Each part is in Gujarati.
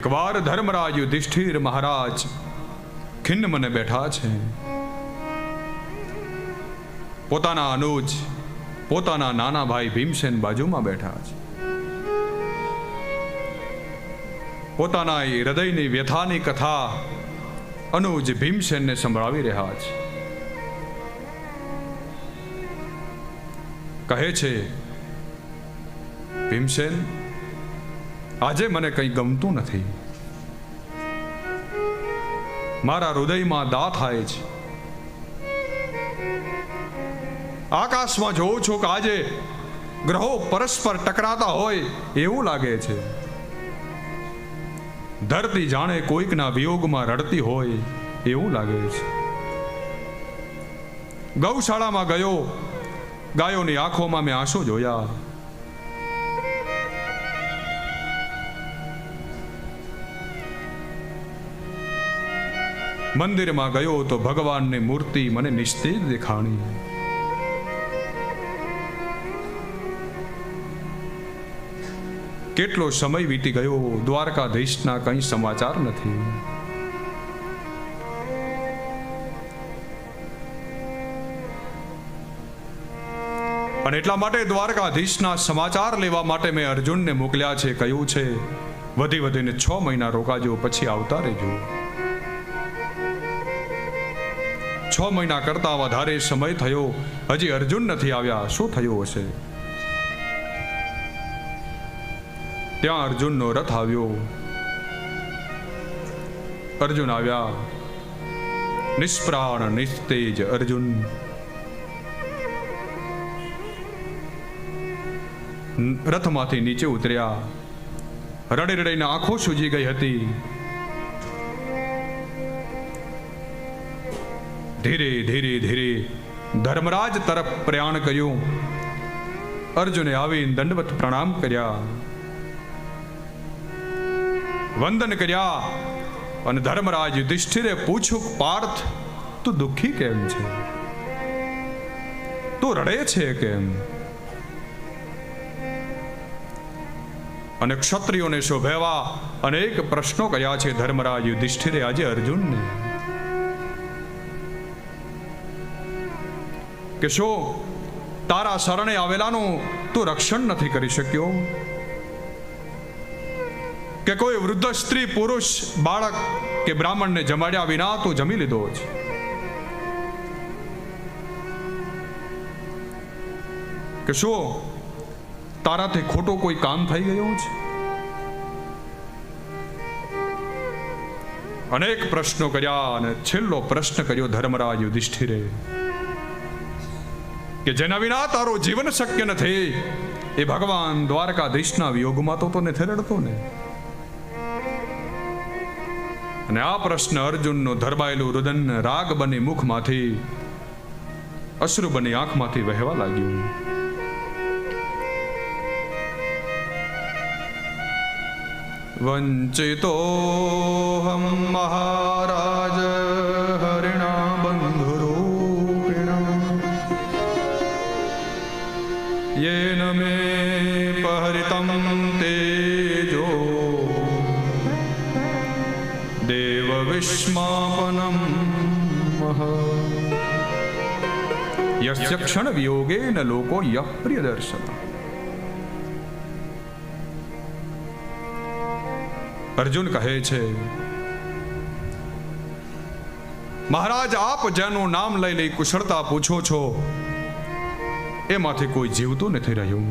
એકવાર ધર્મરાજ યુધિષ્ઠિર મહારાજ ખિન્ન મને બેઠા છે. પોતાના અનુજ, પોતાના નાના ભાઈ ભીમસેન બાજુમાં બેઠા છે. પોતાના હૃદયની વ્યથાની કથા અનુજ ભીમસેનને સંભળાવી રહ્યા છે. કહે છે, ભીમસેન આજે મને કંઈ ગમતું નથી. મારા હૃદયમાં દા થાય છે. આકાશમાં જોઉં છું કે આજે ગ્રહો પરસ્પર ટકરાતા હોય એવું લાગે છે. ધરતી જાણે કોઈકના વિયોગમાં રડતી હોય એવું લાગે છે. ગૌશાળામાં ગયો, ગાયોની આંખોમાં મેં આંસુ જોયા. મંદિરમાં ગયો તો ભગવાનની મૂર્તિ મને નિસ્તેજ દેખાણી. કેટલો સમય વીતી ગયો, દ્વારકાધીશના કંઈ સમાચાર નથી. અને એટલા માટે દ્વારકાધીશના સમાચાર લેવા માટે મેં અર્જુનને મોકલ્યા છે, કહ્યું છે, વધી વધીને છ મહિના રોકાજો, પછી આવતા રહેજો. છ મહિના કરતા વધારે સમય થયો. હજી અર્જુન નથી આવ્યા. શું થયું હશે? ત્યાં અર્જુનનો રથ આવ્યો. અર્જુન આવ્યા. નિષ્પ્રાણ, નિસ્તેજ અર્જુન. રથમાંથી નીચે ઉતર્યા. રડે રડીને આંખો સૂજી ગઈ હતી. ધીરે ધીરે ધીરે ધર્મરાજ તરફ પ્રયાણ કર્યું. અર્જુને આવી દંડવત પ્રણામ કર્યા. વંદન કર્યા અને ધર્મરાજ યુધિષ્ઠિરે પૂછ્યું, પાર્થ, તું દુઃખી કેમ છે? તું રડે છે કેમ? અને ક્ષત્રિયોને શોભેવા અનેક પ્રશ્નો કર્યા છે ધર્મરાજ યુધિષ્ઠિરે આજે અર્જુનને. કે શું, તારા શરણે આવેલાનું તું રક્ષણ નથી કરી શક્યો? કે કોઈ વૃદ્ધ સ્ત્રી, પુરુષ, બાળક કે બ્રાહ્મણને જમાડ્યા વિના તું જમી લીધો છે કે શું, તારાથી ખોટો કોઈ કામ થઈ ગયું છે અનેક પ્રશ્નો કર્યા અને છેલ્લો પ્રશ્ન કર્યો ધર્મરાજ યુધિષ્ઠિરે. કે જેના વિના તારું જીવન શક્ય નથી. એ ભગવાન દ્વારકાધીશના વિયોગમાં તો તો નથી રડતો ને. અને આ પ્રશ્ન અર્જુનનો ધરબાયેલું રુદન રાગ બની મુખમાંથી, અશ્રુ બની આંખમાંથી વહેવા લાગ્યું. વંચિતોહમ મહારાજ યસ્ય ક્ષણ વિયોગે ન લોકો યપ્રિય દર્શન અર્જુન કહે છે મહારાજ આપ જેનું નામ લઈ લઈ કુશળતા પૂછો છો એમાંથી કોઈ જીવતું નથી રહ્યું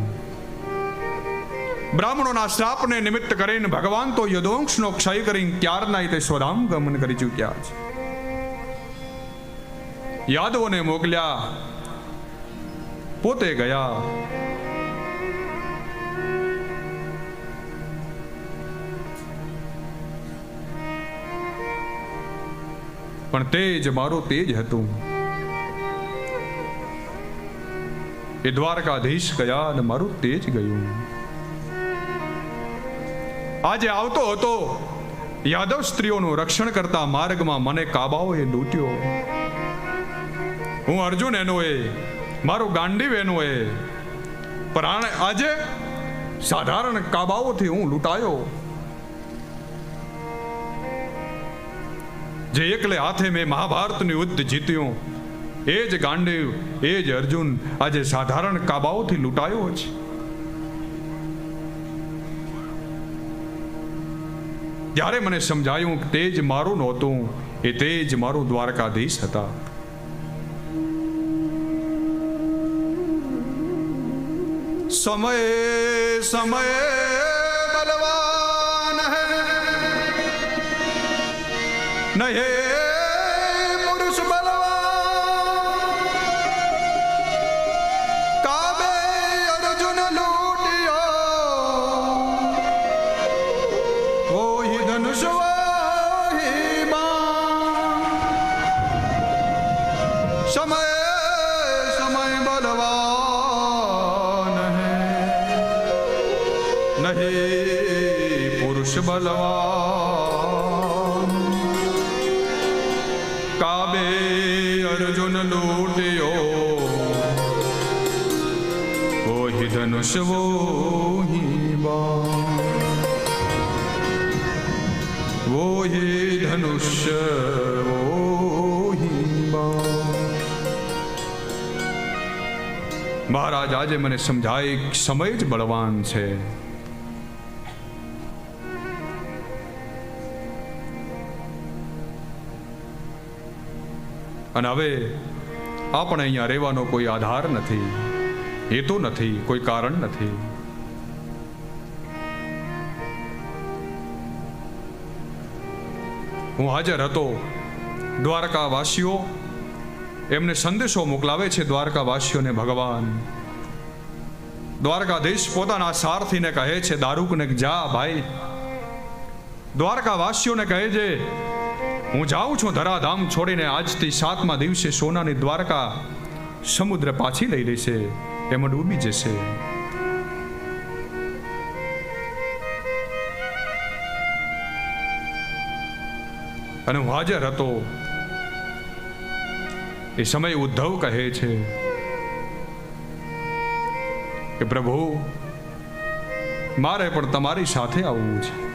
બ્રાહ્મણોના શ્રાપને નિમિત્ત કરીને ભગવાન તો યદોંશનો ક્ષય કરીને ત્યારના તે સ્વધામ ગમન કરી ચૂક્યા છે યાદવોને મોકલ્યા પોતે ગયા. પણ તેજ મારું તેજ હતું. એ દ્વારકાધીશ ગયા અને મારું તેજ ગયું. આજે આવતો હતો. યાદવ સ્ત્રીઓનું રક્ષણ કરતા માર્ગમાં મને કાબાઓએ લૂંટ્યો. હું અર્જુન એનો એ મારું ગાંડીવ એનો એ પણ આજે સાધારણ કાબાઓથી હું લૂંટાયો. જે એકલે હાથે મેં મહાભારતનું યુદ્ધ જીત્યું, એ જ ગાંડીવ એ જ અર્જુન આજે સાધારણ કાબાઓથી લૂંટાયો છે. ત્યારે મને સમજાયું તે જ મારું નહોતું, એ તે જ મારું દ્વારકાધીશ હતા. સમય સમય બલવાન હે નહીં કાબે અર્જુન લૂટ્યો. વોહી ધનુષ વોહી બાણ વોહી ધનુષ્ય વોહી બાણ મહારાજ, આજે મને સમજાય સમય જ બળવાન છે. અને હવે આપણે અહીંયા રહેવાનો કોઈ આધાર નથી, હેતુ નથી, કોઈ કારણ નથી. હું હાજર હતો દ્વારકાવાસીઓ. એમને સંદેશો મોકલાવે છે દ્વારકાવાસીઓને ભગવાન. દ્વારકાધીશ પોતાના સારથીને કહે છે, દારૂકને જા ભાઈ. દ્વારકાવાસીઓને કહે છે હું જાઉં છું ધરાધામ છોડીને આજથી સાતમા દિવસે સોનાની દ્વારકા સમુદ્ર પાછી લઈ લેશે એમાં ડૂબી જશે. અને હું હાજર હતો. એ સમય ઉદ્ધવ કહે છે કે પ્રભુ, મારે પણ તમારી સાથે આવવું છે.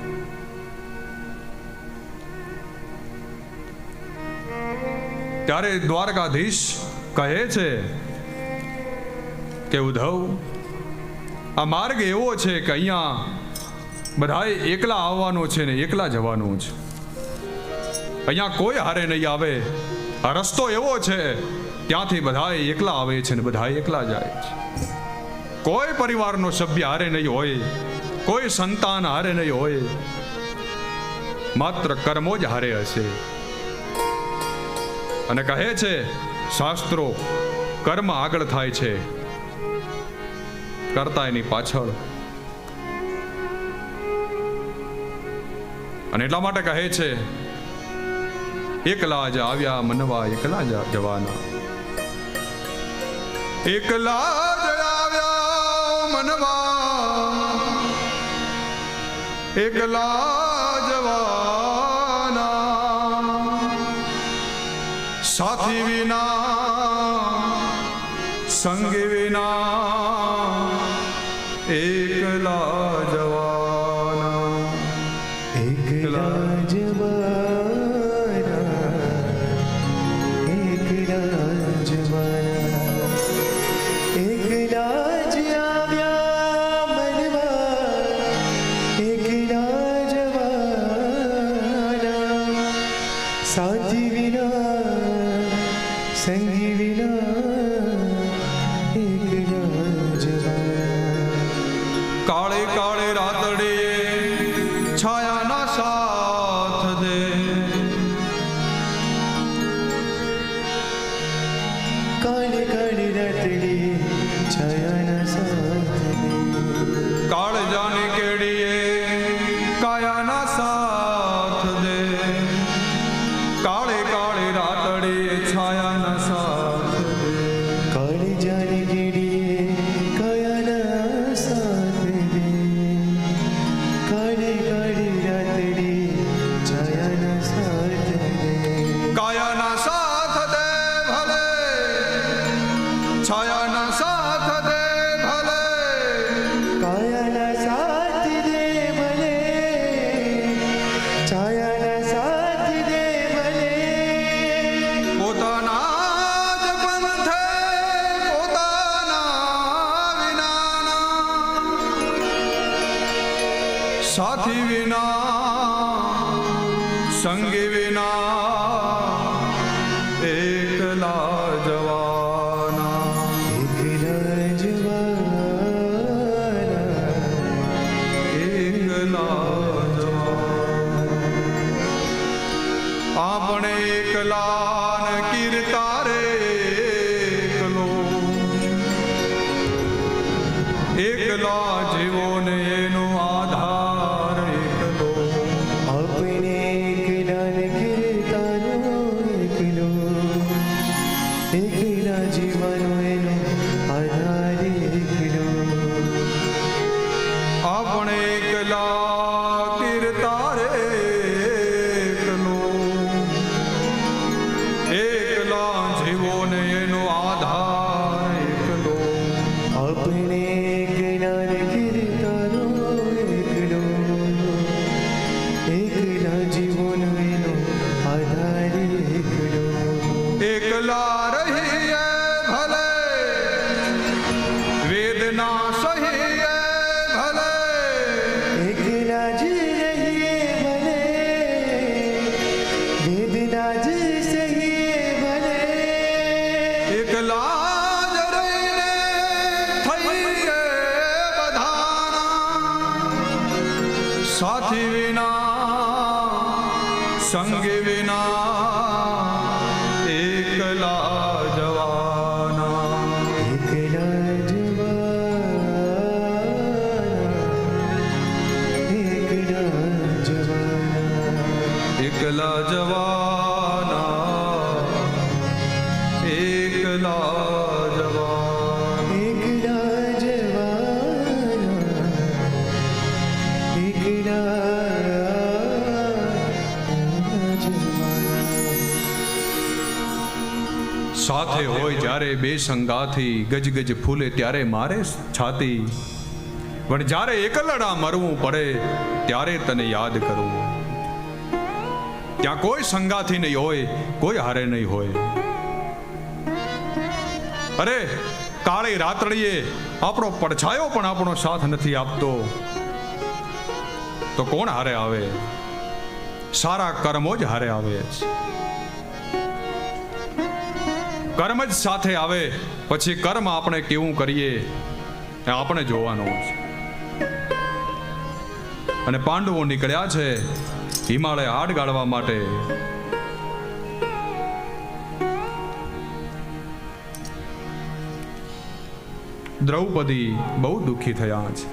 ત્યારે દ્વારકાધીશ કહે છે કે, ઉદ્ધવ, આ માર્ગ એવો છે કે અહીંયા બધાએ એકલા આવવાનો છે ને એકલા જવાનું છે. અહીંયા કોઈ હારે નહીં આવે. આ રસ્તો એવો છે, ત્યાંથી બધાએ એકલા આવે છે ને બધાએ એકલા જાય છે. કોઈ પરિવારનો સભ્ય હારે નહીં હોય, કોઈ સંતાન હારે નહીં હોય. માત્ર કર્મો જ હારે હશે. અને કહે છે, શાસ્ત્રો, કર્મ આગળ થાય છે. કરતા એની પાછળ. અને એટલા માટે કહે છે, એકલા જ આવ્યા મનવા, એકલા જ જવાના. એકલા જ આવ્યા મનવા, એકલા એકલા છાયાના સાથે આપણે એકલા સંગે વિના સાથે હોય જ્યારે બે સંગાથી ગજગજ ફૂલે ત્યારે મારે છાતી. પણ જ્યારે એકલડા મરવું પડે ત્યારે તને યાદ કરું. ત્યાં કોઈ સંગાથી નહીં હોય કોઈ હારે નહીં હોય. અરે કાળી રાતડીએ આપણો પડછાયો પણ આપણો સાથ નથી આપતો. તો કોણ હારે આવે? સારા કર્મો જ હારે આવે છે. કર્મ જ સાથે આવે, પછી કર્મ આપણે કેવું કરીએ એ આપણે જોવાનું છે. અને પાંડવો નીકળ્યા છે હિમાલય આડ ગાળવા માટે. દ્રૌપદી બહુ દુઃખી થયા છે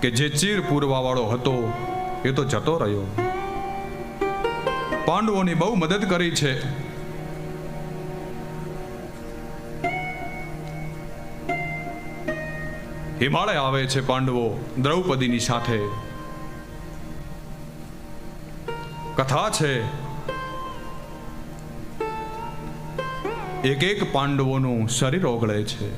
કે જે ચીર પૂરવા વાળો હતો એ તો જતો રહ્યો. પાંડવોની બહુ મદદ કરી છે. હિમાલય આવે છે પાંડવો દ્રૌપદીની સાથે. કથા છે. એક એક પાંડવોનું શરીર ઓગળે છે.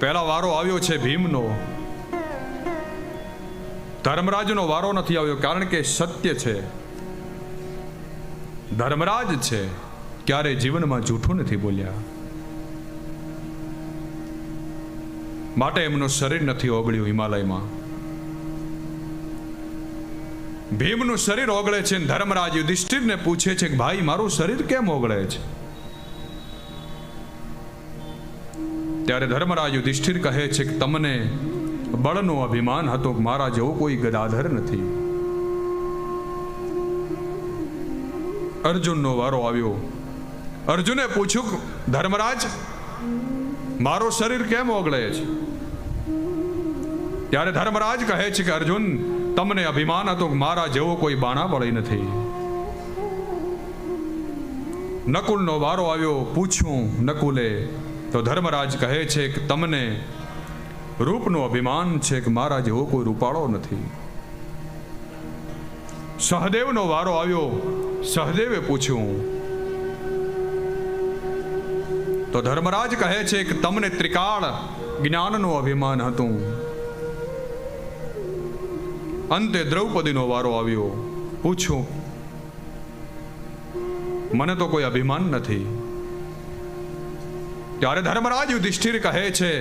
પહેલા વારો આવ્યો છે ભીમનો. ધર્મરાજનો વારો નથી આવ્યો કારણ કે સત્ય છે. ધર્મરાજ છે. ક્યારે જીવનમાં જૂઠું નથી બોલ્યા. માટે એમનું શરીર નથી ઓગળ્યું હિમાલયમાં. ભીમનું શરીર ઓગળે છે ધર્મરાજ યુધિષ્ઠિરને પૂછે છે કે ભાઈ, મારું શરીર કેમ ઓગળે છે? ત્યારે ધર્મરાજ યુધિષ્ઠિર કહે છે કે તમને બળનો અભિમાન હતો મારા જેવો કોઈ ગદાધર નથી. અર્જુનનો વારો આવ્યો. અર્જુને પૂછ્યું ધર્મરાજ, મારો શરીર કેમ ઓગળે છે? ત્યારે ધર્મરાજ કહે છે કે, અર્જુન, તમને અભિમાન હતો મારા જેવો કોઈ બાણા બળી નથી. નકુલનો વારો આવ્યો. પૂછ્યું નકુલે, તો ધર્મરાજ કહે છે કે, તમને રૂપનું અભિમાન છે કે મારા જેવો કોઈ રૂપાળો નથી. સહદેવનો વારો આવ્યો. સહદેવે પૂછ્યું, તો ધર્મરાજ કહે છે કે તમને ત્રિકાળ જ્ઞાનનું અભિમાન હતું. અંતે દ્રૌપદીનો વારો આવ્યો. પૂછ્યું, મને તો કોઈ અભિમાન નથી. ત્યારે ધર્મરાજ યુધિષ્ઠિર કહે છે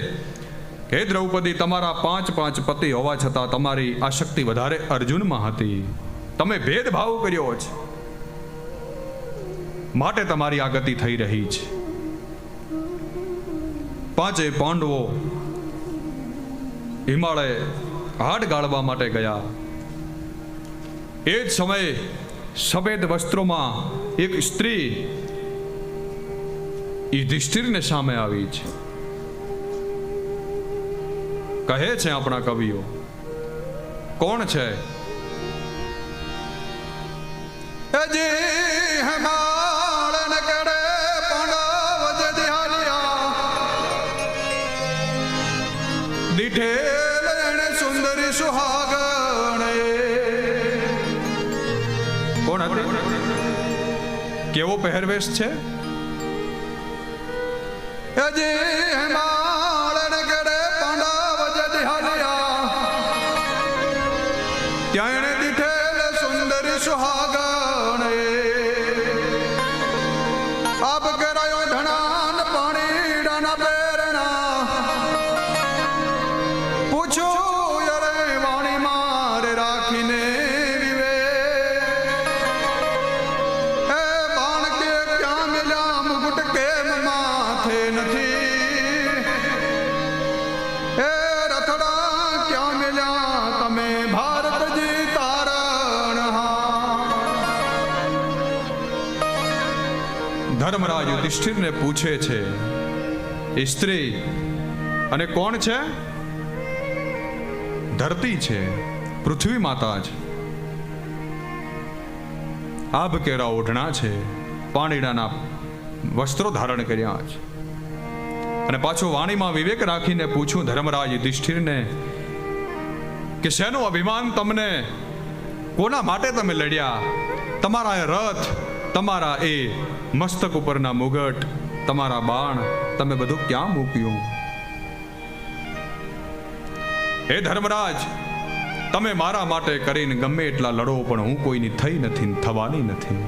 હે દ્રૌપદી, તમારા પાંચ પાંચ પતિ હોવા છતાં તમારી આ શક્તિ વધારે અર્જુનમાં હતી. તમે ભેદભાવ કર્યો છે માટે તમારી આ ગતિ થઈ રહી છે. પાંચે પાંડવો હિમાલય હાડ ગાળવા માટે ગયા. એ જ સમયે સફેદ વસ્ત્રોમાં એક સ્ત્રી યુધિષ્ઠિરને સામે આવી છે. કહે છે આપણા કવિઓ. કોણ છે? હજી હિમાળ ન કરે પાંડવ જ દિહાલિયા દીઠેલ એણે સુંદરી સુહાગણે. કેવો પહેરવેશ છે? હિમાળ માથે નથી. એ રથડા ક્યાં મિલ્યા તમે? ભારતજી તારણ ધર્મરાજ યુધિષ્ઠિરને પૂછે છે સ્ત્રી, અને કોણ છે? ધરતી છે, પૃથ્વી માતા છે આભ કેરા ઓઢણા છે પાણીડાના વસ્ત્રો ધારણ કર્યા છે અને પાછો વાણીમાં વિવેક રાખીને પૂછું, ધર્મરાજ યુધિષ્ઠિરને, કે શેનું અભિમાન તમને? કોના માટે તમે લડ્યા? તમારા એ રથ, તમારા એ મસ્તક ઉપરના મુગટ, તમારા બાણ, તમે બધું ક્યાં મૂક્યું? હે ધર્મરાજ, તમે મારા માટે કરીને ગમે એટલા લડો, પણ હું કોઈની થઈ નથી થવાની નથી.